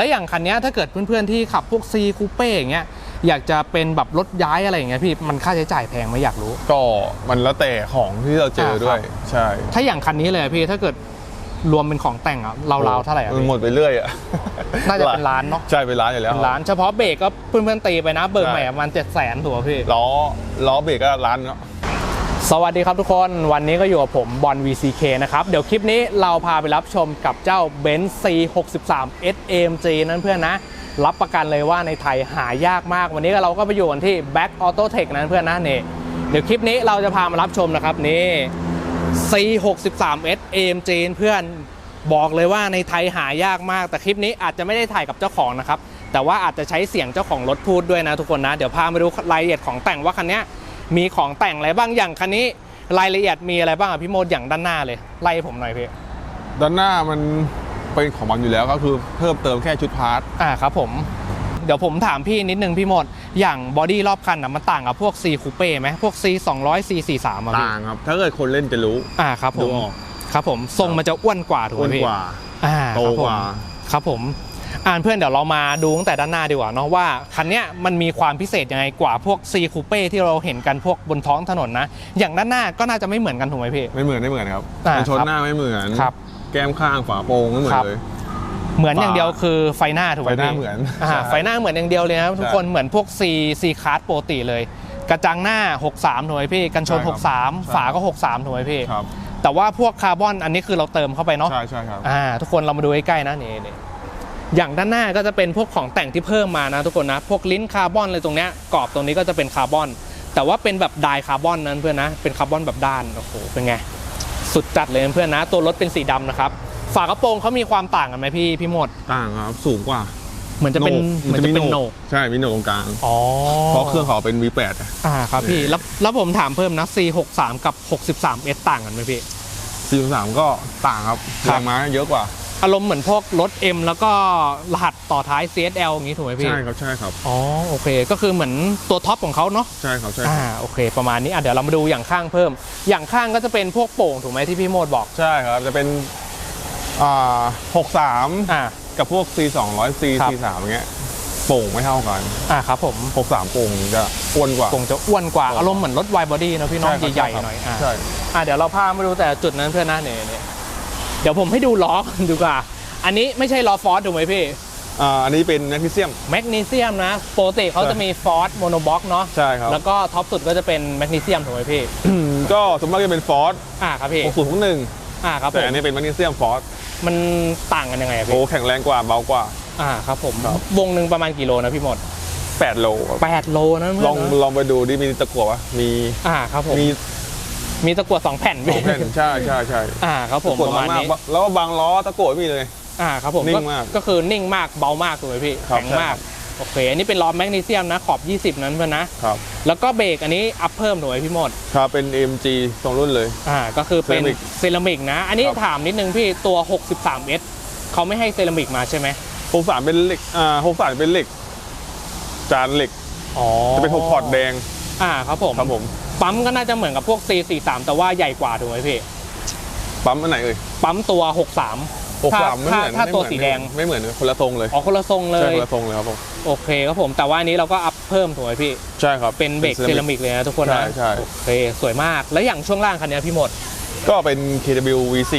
แล้วอย่างคันเนี้ยถ้าเกิดเพื่อนๆที่ขับพวก C คูเป้อย่างเงี้ยอยากจะเป็นแบบรถย้ายอะไรอย่างเงี้ยพี่มันค่าใช้จ่ายแพงไหมอยากรู้ ก็มันแล้วแต่ของที่เราเจอด้วยอ่าครับใช่ ถ้าอย่างคันนี้เลยอะพี่ถ้าเกิดรวมเป็นของแต่งอะราวๆเท่าไหร่อะมันพี่หมดไปเรื่อยอะน่าจะเป็นล้านเนาะใช่เป็นล้านอยู่แล้วเป็นล้านเฉพาะเบรกก็เพื่อนๆตีไปนะเบิกใช่ใหม่ประมาณเจ็ดแสนถูกป่ะพี่ล้อล้อเบรกก็ล้านเนาะ สวัสดีครับทุกคนวันนี้ก็อยู่กับผมบอล VCK นะครับ เดี๋ยวคลิปนี้เราพาไปรับชมกับเจ้า Benz C63 SAMG นั้นเพื่อนนะ รับประกันเลยว่าในไทยหายากมาก วันนี้เราก็ไปอยู่กันที่ Back Auto Tech นั้นเพื่อนนะนี่เดี๋ยวคลิปนี้เราจะพามารับชมนะครับนี่ C63S AMG เพื่อนบอกเลยว่าในไทยหายากมาก แต่คลิปนี้อาจจะไม่ได้ถ่ายกับเจ้าของนะครับแต่ว่าอาจจะใช้เสียงเจ้าของรถพูดด้วยนะทุกคนนะ เดี๋ยวพามาดูรายละเอียดของแต่งว่าคันนี้ มีของแต่งอะไรบ้างอย่างคันนี้ รายละเอียดมีอะไรบ้างอะพี่โมดอย่างด้านหน้าเลยไล่ให้ผมหน่อยพี่ด้านหน้ามันเป็นของมันอยู่แล้วก็คือเพิ่มเติมแค่ชุดพาร์ทอ่าครับผมเดี๋ยวผมถามพี่นิดนึงพี่โมด อย่างบอดี้รอบคันอะมันต่างกับพวก C คูเป้ไหมพวก C 200 C 43อะพี่ต่างครับ ถ้าเกิดคนเล่นจะรู้ อ่าครับผดูมออกครับผมทรงมันจะอ้วนกว่าถูกไหอ้มวนพี่กว่าอ่าโตครับผมกว่าครับผม อ่านเพื่อนเดี๋ยวเรามาดูตั้งแต่ด้านหน้าดีกว่าเนาะว่าคันเนี้ยมันมีความพิเศษยังไงกว่าพวก C คูเป้ที่เราเห็นกันพวกบนท้องถนนนะ อย่างด้านหน้าก็น่าจะไม่เหมือนกันถูกไหมพี่ไม่เหมือนไม่เหมือนครับอ่ากันชนครับหน้าไม่เหมือนครับแก้มข้างฝาโปร่งไม่เหมือครันบเลยเหมือนอย่างเดียวคือไฟหน้าถูกไหมไฟหน้าพี่เหมือนอ่าใช่ไฟหน้าเหมือนอย่างเดียวเลยนะครับทุกคนเหมือนพวก C C คาร์ดปกติเลย กระจังหน้า 63ถูกไหมพี่ กันชนใช่ครับ63 ฝาก็ 63ถูกไหมพี่ครับแต่ว่าพวกคาร์บอนอันนี้คือเราเติมเข้าไปเนาะใช่ใช่ครับอ่าทุกคนเรามาดูใกล้ๆนะนี่นี่ อย่างด้านหน้าก็จะเป็นพวกของแต่งที่เพิ่มมานะทุกคนนะ พวกลิ้นคาร์บอนอะไรตรงเนี้ยกรอบตรงนี้ก็จะเป็นคาร์บอน แต่ว่าเป็นแบบไดคาร์บอนนั้นเพื่อนนะ เป็นคาร์บอนแบบด้าน โอ้โห เป็นไง สุดจัดเลยเพื่อนนะ ตัวรถเป็นสีดำนะครับ ฝากระโปรงเขามีความต่างกันไหมพี่พี่หมด ต่างครับ สูงกว่า เหมือนจะเป็นเหมือนจะเป็นโหนก ใช่ มีโหนกตรงกลาง อ๋อ เพราะเครื่องเขาเป็น V8 อะอ่าครับพี่ แล้วแล้วผมถามเพิ่มนะ C63 กับ 63S ต่างกันไหมพี่43ก็ต่างครับครัแรบงม้าเยอะกว่า อารมณ์เหมือนพวกรถ M แล้วก็รหัสต่อท้าย CSL อย่างนี้ถูกไหมพี่ ใช่ครับใช่ครับอ๋อโอเคก็คือเหมือนตัวท็อปของเขาเนาะใช่ครับใช่อ่าโอเค ประมาณนี้อะเดี๋ยวเรามาดูอย่างข้างเพิ่ม อย่างข้างก็จะเป็นพวกโป่งถูกไหมที่พี่โมดบอกใช่ครับจะเป็นอ่า63อ่า กับพวก C 200 C ครับ C 3อย่างเงี้ยโป่งไม่เท่ากันอ่าครับผม63โป่งจะอ้วนกว่า โป่งจะอ้วนกว่าอารมณ์เหมือนรถไวบอดี้นะพี่น้องช่ครับใหญ่ครับๆหน่อยอ่าใช่อ่าเดี๋ยวเราพามาดูแต่จุดนั้นเพื่อนนะเนี่ยเนี่ย เดี๋ยวผมให้ดูล้อดูกว่า อันนี้ไม่ใช่ล้อฟอสถูกไหมพี่อ่าอันนี้เป็นแมกนีเซียม แมกนีเซียมนะปกติเขาจะมีฟอสโมโนบ็อกเนาะใช่ครับ แล้วก็ท็อปสุดก็จะเป็นแมกนีเซียมถูกไหมพี่ ก็สมมติจะเป็นฟอร์ดอ่าครับพี่60ทุกหนึ่งอ่าครับผแต่มอันนี้เป็นแมกนีเซียมฟอร์ดมันต่างกันยังไงอะโอ้พี่แข็งแรงกว่าเบากว่า อ่าครับผมครับวงหนึ่งประมาณกี่โลนะพี่หมด8โลครับ8โลนะเพื่อนลองนะลองไปดูดิมีตะกั่วปะมีอ่าครับผมมี มีตะกั่วสองแผ่นสองแผ่นใช่ใช่ใช่อ่าครับผมตะกั่วประมาณมากนี้ๆแล้วก็บางล้อตะกั่วไม่มีเลย อ่าครับผมนิ่งมากก็คือนิ่งมากเบามากถูกไหมพี่ครับแข็งมากโอเค อันนี้เป็นล้อแมกนีเซียมนะขอบ 20 นั้นเพื่อนนะครับ แล้วก็เบรกอันนี้อัพเพิ่มถูกไหมพี่หมด ครับ เป็น MG ตรงรุ่นเลย อ่า ก็คือเป็นเซรามิกเซรามิกนะ อันนี้ครับถามนิดนึงพี่ตัว 63S เขาไม่ให้เซรามิกมาใช่ไหม63เป็นเหล็ก อ่า63เป็นเหล็ก จานเหล็ก อ๋อ จะเป็นหกพอร์ตแดง อ่า ครับผม ครับผม ปั๊มก็น่าจะเหมือนกับพวก C43 แต่ว่าใหญ่กว่าถูกไหมพี่ ปั๊มอันไหนเอ่ยปั๊มตัว 63 63ไม่ถ้าเหมือนถ้าไม่ตัวเหมือนสีแดง ไม่เหมือนคนละทรงเลยอ๋อคนละทรงเลใช่ย คนละทรงเลยครับผมโอเคครับผม แต่ว่าอันนี้เราก็อัพเพิ่มถูกไหมพี่ ใช่ครับ เป็นเบรกเซรามิกเลยนะทุกคนนะใช่ใช่ โอเคสวยมาก แล้วอย่างช่วงล่างคันนี้พี่หมด ก็เป็น KW V4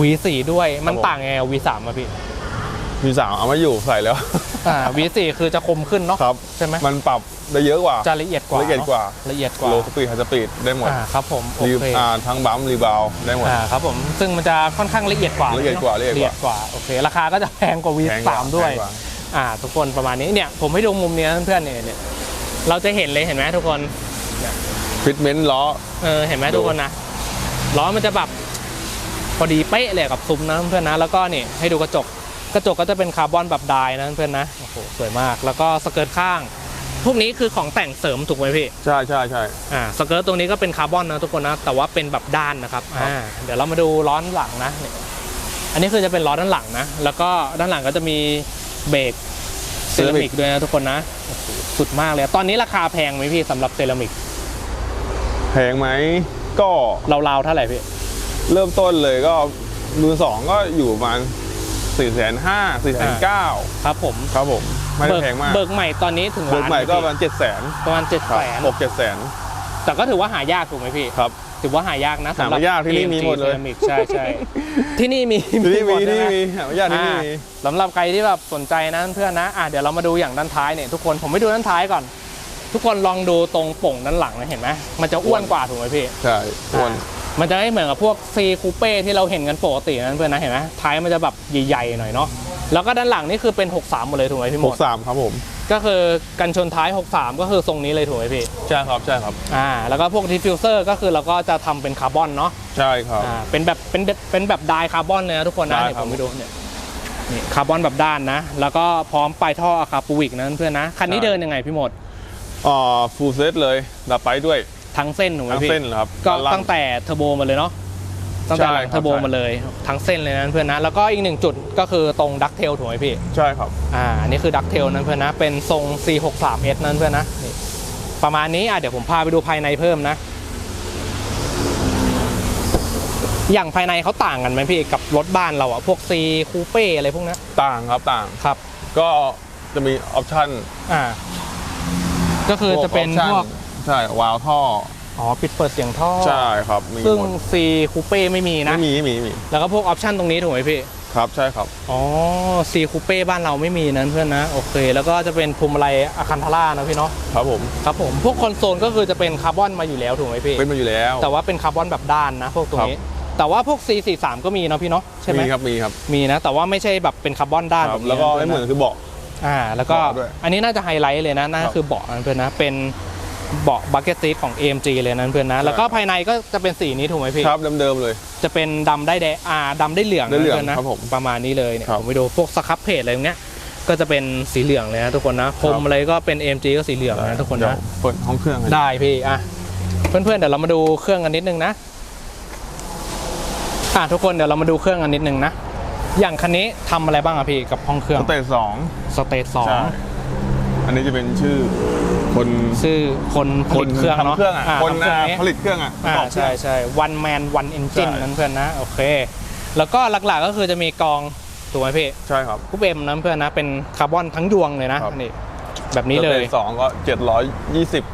V4 ด้วย มันครับผมต่างไง V3 อะพี่ V3 เอามาอยู่ใส่แล้วอ่า V4 คือจะคมขึ้นเนาะครับใช่ไหมมันปรับได้เยอะกว่าจะละเอียดกว่าละเอียดกว่านอะละเอียดกว่าโลสปีดไฮสปีดได้หมดอ่าครับผมโอรีเคอ่าทั้งบัมรีบาวได้หมด อ่าครับผมซึ่งมันจะค่อนข้างละเอียดกว่าละเอียดกว่าละเอียดกว่าละเอียดกว่าโอเคราคาก็จะแพงกว่าแพงกว่า V3 ด้วย แพงกว่าอ่าทุกคนประมาณนี้เนี่ยผมให้ดูมุมนี้นะเพื่อนๆเนี่ยเนี่ยเราจะเห็นเลยเห็นไหมทุกคนฟิตเมนต์ล้อ เออเห็นไหมดู ทุกคนนะล้อมันจะแบบพอดีเป๊ะเลยกับซุ้มนะเพื่อนนะแล้วก็นี่ให้ดูกระจก กระจกก็จะเป็นคาร์บอนแบบไดายนะเพื่อนนะโอ้โหสวยมาก แล้วก็สเกิร์ตข้าง พวกนี้คือของแต่งเสริมถูกไหมพี่ใช่ใช่ใช่อ่าสเกิร์ตตรงนี้ก็เป็นคาร์บอนนะทุกคนนะแต่ว่าเป็นแบบด้านนะครับครับอ่าเดี๋ยวเรามาดูล้อด้านหลังนะนี่อันนี้คือจะเป็นล้อด้านหลังนะแล้วก็ด้านหลังก็จะมีเบรกเซรามิกด้วยนะทุกคนนะโอ้โหสุดมากเลย ตอนนี้ราคาแพงไหมพี่สำหรับเซรามิกแพงไหมก็ราวๆเท่าไหร่พี่ เริ่มต้นเลยก็มือสองก็อยู่ประมาณ สี่แสนห้าสี่แสนเก้าครับผมครับผมไม่ได้เบิกแพงมากเบิกใหม่ตอนนี้ถึงเบิกล้านใหม่ก็ไหประมาณเจ็ดแสนประมาณเจ็ดครับแสนหกเจ็ดแสนแต่ก็ถือว่าหายากถูกไหมพี่ครับถือว่าหายากนะสำหรับหาไม่ยากที่นี่ AMG มีหมดเลย Ceramic ใช่ใช่ที่นี่มีที่นี่หมีดที่ใช่นี่ไหมีหาไม่ยากที่นี่มีอ่าสำหรับใครที่แบบสนใจนะเพื่อนนะอะเดี๋ยวเรามาดูอย่างด้านท้ายเนี่ยทุกคนผมไม่ดูด้านท้ายก่อน ทุกคนลองดูตรงโป่งด้านหลังนะเห็นไหมมันจะอ้วนกว่าถูกไหมพี่ใช่อ้วนอ่า มันจะไม่เหมือนกับพวกซีคูเป้ที่เราเห็นกันปกตินะเพื่อนนะเห็นไหมท้ายมันจะแบบใหญ่ๆหน่อยเนาะแล้วก็ด้านหลังนี่คือเป็น 63 หมดเลยถูกไหมพี่หหมกดสามครับผม ก็คือกันชนท้าย 63 ก็คือทรงนี้เลยถูกไหมพี่ ใช่ครับใช่ครับ อ่า แล้วก็พวกดิฟฟิวเซอร์ก็คือเราก็จะทำเป็นคาร์บอนเนาะ ใช่ครับ อ่า เป็นแบบ เป็นแบบเป็นแบบไดคาร์บอนเลยนะทุกคนนะได้เดี๋ยวครัผบมไปดูเนี่ยนี่คาร์บอนแบบด้านนะ แล้วก็พร้อมปลายท่ออะคาปูวิกนะเพื่อนนะ คันนี้ใช่เดินยังไงพี่หมดอ่าฟูลเซตเลยดับไปด้วย ทั้งเส้นถูกไหมทั้งพี่เส้นเหรอครับก็ด้านล่าตั้งแต่เทอร์โบมาเลยเนาะตั้งแต่หลังใช่ครับเทอร์โบใช่มาเลยทั้งเส้นเลยนะเพื่อนนะแล้วก็อีกหนึ่งจุดก็คือตรงดักเทลถูกไหมพี่ใช่ครับอ่าอันนี้คือดักเทลนั่นเพื่อนนะเป็นทรง C63S นั่นเพื่อนนะนี่ประมาณนี้อะเดี๋ยวผมพาไปดูภายในเพิ่มนะ อย่างภายในเขาต่างกันไหมพี่กับรถบ้านเราอะพวก C คูเป้อะไรพวกเนี้ยต่างครับต่างครับ ก็จะมีออปชั่นอ่าก็คือจะเป็น option พวก ใช่วาล์วท่ออ๋อ ปิดเปิดเสียงท่อ ใช่ครับมีซึ่ง หมด C คูเป้ไม่มีนะ ไม่มีไม่มีไม่มีแล้วก็พวกออปชันตรงนี้ถูกไหมพี่ ครับใช่ครับ อ๋อ C คูเป้บ้านเราไม่มีนะเพื่อนนะ โอเค แล้วก็จะเป็นพวงมาลัยอะคันทาร่านะพี่เนาะ ครับผมครับผม พวกคอนโซลก็คือจะเป็นคาร์บอนมาอยู่แล้วถูกไหมพี่ เป็นมาอยู่แล้ว แต่ว่าเป็นคาร์บอนแบบด้านนะ พวกตรงนี้ แต่ว่าพวก C43 ก็มีเนาะพี่เนาะใช่ไหมมีครับมีครับมีนะ แต่ว่าไม่ใช่แบบเป็นคาร์บอนด้านคแบรับบนี้แล้วก็นะ ไม่เหมือนคือเบาะ อ่าแล้วก็เบาะด้วยอันนี้น่าจะไฮไลท์เลยนะนั่นครัก็บคือเบาะนะเพื่อนนะเป็น เบาะบักเก็ตซีทของ AMG เลยนะเพื่อนนะ แล้วก็ภายในก็จะเป็นสีนี้ถูกไหมพี่ ครับเดิมๆเลย จะเป็นดำได้แดงอ่าดำได้เหลืองได้เหลืองนะพื่นนะครับผมประมาณนี้เลยเนี่ยครับผมไปดูพวกสครับเพจอะไรพวกเนี้ยก็จะเป็นสีเหลืองเลยนะทุกคนนะพรมอะไรก็เป็น AMG ก็สีเหลืองนะทุกคนเดี๋ยวนะเปิดห้องเครื่องให้ได้พี่อะเพื่อนๆเดี๋ยวเรามาดูเครื่องกันนิดนึงนะอะทุกคนเดี๋ยวเรามาดูเครื่องกันนิดนึงนะอย่างคันนี้ทำอะไรบ้างอะพี่กับห้องเครื่องสเตจสองสเตทสองใช่อันนี้จะเป็นชื่อ คนชื่อคนผลิตเครื่องเนาะทำเครื่องอะาคนทำเครื่อะนี้ผลิตเครื่องอะอ่าประกอบเครื่ใช่องใช่ one man one engine ใช่นั้นเพื่อนนะโอเค แล้วก็หลักๆก็คือจะมีกองถูกไหมพี่ใช่ครับคูเบมนั้นเพื่อนนะเป็นคาร์บอนทั้งยวงเลยนะครับนี่แบบนี้เลยสตจสองก็เจ็ดร้อยยี่สิบ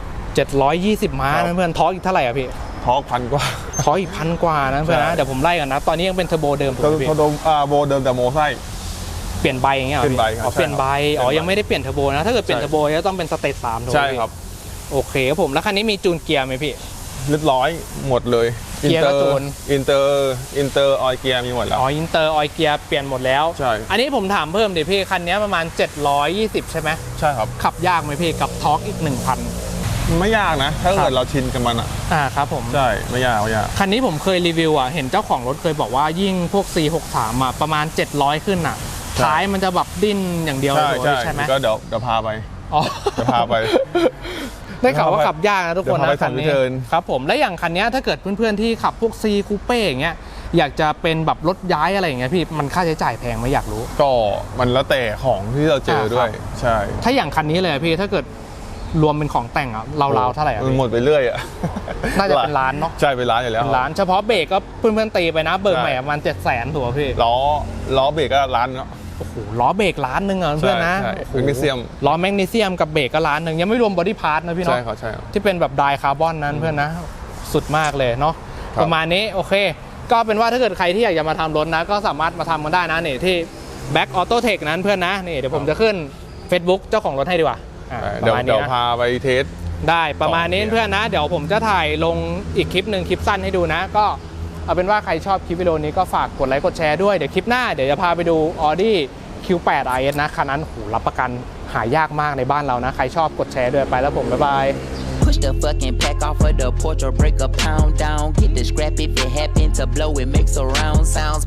720ม้าครับนะเพื่อนทอร์กอีกเท่าไหร่อะพี่ทอร์กพันกว่าทอร์กอีกพันกว่านะเพื่อนนะใช่เดี๋ยวผมไล่กันนะ ตอนนี้ยังเป็นเทอร์โบเดิมถูกก็ไหมพี่เขาโดมอ่าโบเดิมแต่โมไซ เปลี่ยนใบอย่างเงี้ยหรอเปลี่ยนใบพี่ครับอ๋อเปลี่ยนใบใช่ครับอ๋อเปลี่ยนใบยังไม่ได้เปลี่ยนเทอร์โบนะถ้าเกิดเปลี่ยนใช่ เทอร์โบจะต้องเป็นสเตจสามถูกไหมใช่พี่ครับโอเคครับผมแล้วคันนี้มีจูนเกียร์ไหมพี่ เรียบร้อยหมดเลยเกียร์ก็จูน อินเตอร์อินเตอร์ออยเกียร์มีหมดแล้ว อ๋ออินเตอร์ออยเกียร์เปลี่ยนหมดแล้วใช่ อันนี้ผมถามเพิ่มดิพี่คันนี้ประมาณ 720 ใช่ไหมใช่ครับ ขับยากไหมพี่กับทอร์กอีก 1,000 ไม่ยากนะ ถ้าครัเกิบดเราชินกับมันอะอ่าครับผม ใช่ไม่ยากไม่ยาก คันนี้ผมเคยรีวิวอะ เห็นเจ้าของรถเคยบอกว่ายิ่งพวก C63 อะประมาณ 700 ขึ้นอะ ใช่ ท้ายมันจะแบบดิ้นอย่างเดียวใช่เลยใช่ใช่ไหมก็เดี๋ยวเดี๋ยวพาไปอ๋อจะพาไป ได้ข่าวว่าขับยากนะทุกคนเดี๋ยวพาไปนะคันนี้สอนยูเทิร์น ครับผมและอย่างคันนี้ถ้าเกิดเพื่อนๆที่ขับพวก C คูเป้อย่างเงี้ยอยากจะเป็นแบบรถย้ายอะไรอย่างเงี้ยพี่มันค่าใช้จ่ายแพงไหมอยากรู้ ก็มันแล้วแต่ของที่เราเจอด้วยอ่าครับใช่ถ้าอย่างคันนี้เลยอะพี่ถ้าเกิดรวมเป็นของแต่งอะราวๆเท่าไหร่อะมันพี่ หมดไปเรื่อยอะน่าจะเป็นล้านเนาะใช่เป็นล้านอยู่แล้ว เป็นล้านเฉพาะเบรกก็เพื่อนๆตีไปนะเบิกใช่ใหม่ประมาณ7 0 0 0 0ถูกป่ะพี่ ล้อล้อเบรกก็ล้านเนาะ โอ้โหล้อเบรกล้านหนึ่งอะเพื่อนนะใช่โอ้โหแมกนีเซียมล้อแมกนีเซียมกับเบรกก็ล้านหนึ่งยังไม่รวมบอดี้พาร์ทนะพี่ใช่เนาะครับใช่ครับที่เป็นแบบไดคาร์บอนนั้นเพื่อนนะ สุดมากเลยเนาะครับประมาณนี้โอเค ก็เป็นว่าถ้าเกิดใครที่อยากจะมาทำรถนะ ก็สามารถมาทำกันได้นะนี่ที่ Back Auto Tech นั้นเพื่อนนะนี่เดี๋ยวผมจะขึ้น Facebook เจ้าของรถให้ดีกว่าอ่าปเดี๋ยวระมาณเดี๋นี้ยวนะพาไปเทสได้ประมาณนี้ต่อเพื่อนนะ เดี๋ยวผมจะถ่ายลงอีกคลิปหนึ่งคลิปสั้นให้ดูนะ ก็ เอาเป็นว่าใครชอบคลิปวิดีโอนี้ก็ฝากกดไลค์กดแชร์ด้วย เดี๋ยวคลิปหน้าเดี๋ยวจะพาไปดู Audi Q8 RS นะคันนั้นหูรับประกันหายากมากในบ้านเรานะ ใครชอบกดแชร์ด้วยไปแล้วผม บ๊ายบาย Push the fucking pack off of the porch or break a pound down. Get the scrap if it happen to blow, it makes a round sounds.